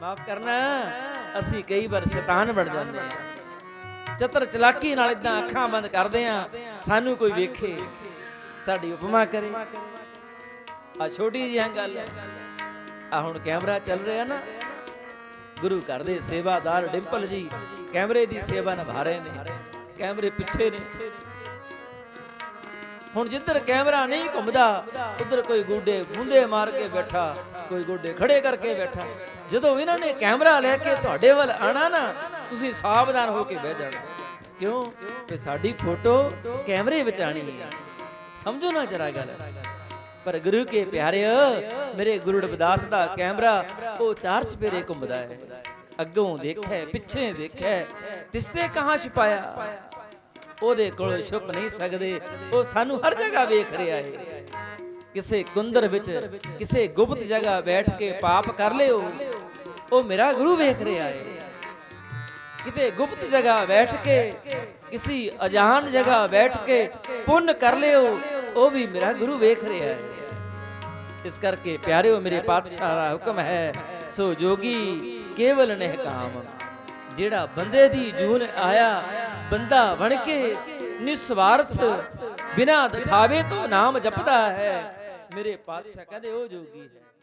ਮਾਫ ਕਰਨਾ। ਅਸੀਂ ਕਈ ਵਾਰ ਸ਼ੈਤਾਨ ਬਣ ਜਾਂਦੇ ਹਾਂ। ਚਤਰ ਚਲਾਕੀ ਨਾਲ ਇਦਾਂ ਅੱਖਾਂ ਬੰਦ ਕਰਦੇ ਆ ਸਾਨੂੰ ਕੋਈ ਵੇਖੇ, ਸਾਡੀ ਉਪਮਾ ਕਰੇ। ਆ ਛੋਟੀ ਜਿਹੀ ਗੱਲ। ਆ ਹੁਣ ਕੈਮਰਾ ਚੱਲ ਰਿਹਾ ਨਾ। ਗੁਰੂ ਘਰ ਦੇ ਸੇਵਾਦਾਰ ਡਿੰਪਲ ਜੀ ਕੈਮਰੇ ਦੀ ਸੇਵਾ ਨਿਭਾ ਰਹੇ ਨੇ। ਕੈਮਰੇ ਪਿੱਛੇ ਨੇ। ਹੁਣ ਜਿੱਧਰ ਕੈਮਰਾ ਨਹੀਂ ਘੁੰਮਦਾ, ਉਧਰ ਕੋਈ ਗੋਡੇ ਮੁੰਦੇ ਮਾਰ ਕੇ ਬੈਠਾ, ਕੋਈ ਗੋਡੇ ਖੜੇ ਕਰਕੇ ਬੈਠਾ। ਜਦੋਂ ਇਹਨਾਂ ਨੇ ਕੈਮਰਾ ਲੈ ਕੇ ਤੁਹਾਡੇ ਵੱਲ ਆਣਾ ਨਾ, ਤੁਸੀਂ ਸਾਵਧਾਨ ਹੋ ਕੇ ਬਹਿ ਜਾਣਾ। ਕਿਉਂ? ਕਿ ਸਾਡੀ ਫੋਟੋ ਕੈਮਰੇ ਵਿੱਚ ਆਣੀ ਹੈ। ਸਮਝੋ ਨਾ ਜਰਾ ਗੱਲ। ਪਰ ਗੁਰੂ ਕੇ ਪਿਆਰਿਓ ਮੇਰੇ ਗੁਰੂ ਰਵਿਦਾਸ ਦਾ ਕੈਮਰਾ ਉਹ ਚਾਰ ਚਪੇਰੇ ਘੁੰਮਦਾ ਹੈ। ਅੱਗੋਂ ਦੇਖੈ, ਪਿੱਛੇ ਦੇਖੈ ਤਿਸਤੇ ਕਹਾਂ ਛੁਪਾਇਆ? ਉਹਦੇ ਕੋਲ ਛੁਪ ਨਹੀਂ ਸਕਦੇ। ਉਹ ਸਾਨੂੰ ਹਰ ਜਗ੍ਹਾ ਵੇਖ ਰਿਹਾ ਹੈ। ਕਿਸੇ ਕੁੰਦਰ ਵਿੱਚ, ਕਿਸੇ ਗੁਪਤ ਜਗ੍ਹਾ ਬੈਠ ਕੇ ਪਾਪ ਕਰ ਲਿਓ, ਉਹ ਮੇਰਾ ਗੁਰੂ ਵੇਖ ਰਿਹਾ ਹੈ ਕਿਤੇ ਗੁਪਤ ਜਗ੍ਹਾ ਬੈਠ ਕੇ, ਕਿਸੇ ਅਜਾਨ ਜਗ੍ਹਾ ਬੈਠ ਕੇ ਪੁੰਨ ਕਰ ਲਿਓ, ਉਹ ਵੀ ਮੇਰਾ ਗੁਰੂ ਵੇਖ ਰਿਹਾ ਹੈ ਇਸ ਕਰਕੇ ਪਿਆਰਿਓ, ਮੇਰੇ ਪਾਤਸ਼ਾਹ ਦਾ ਹੁਕਮ ਹੈ, ਸੋ ਜੋਗੀ ਕੇਵਲ ਨਿਹਕਾਮ। ਜਿਹੜਾ ਬੰਦੇ ਦੀ ਜੂਨ ਆਇਆ, ਬੰਦਾ ਬਣ ਕੇ ਨਿਸਵਾਰਥ ਬਿਨਾ ਦਿਖਾਵੇ ਤੋਂ ਨਾਮ ਜਪਦਾ ਹੈ ਮੇਰੇ ਪਾਤਸ਼ਾਹ ਕਹਿੰਦੇ ਉਹ ਜੋਗੀ ਹੈ।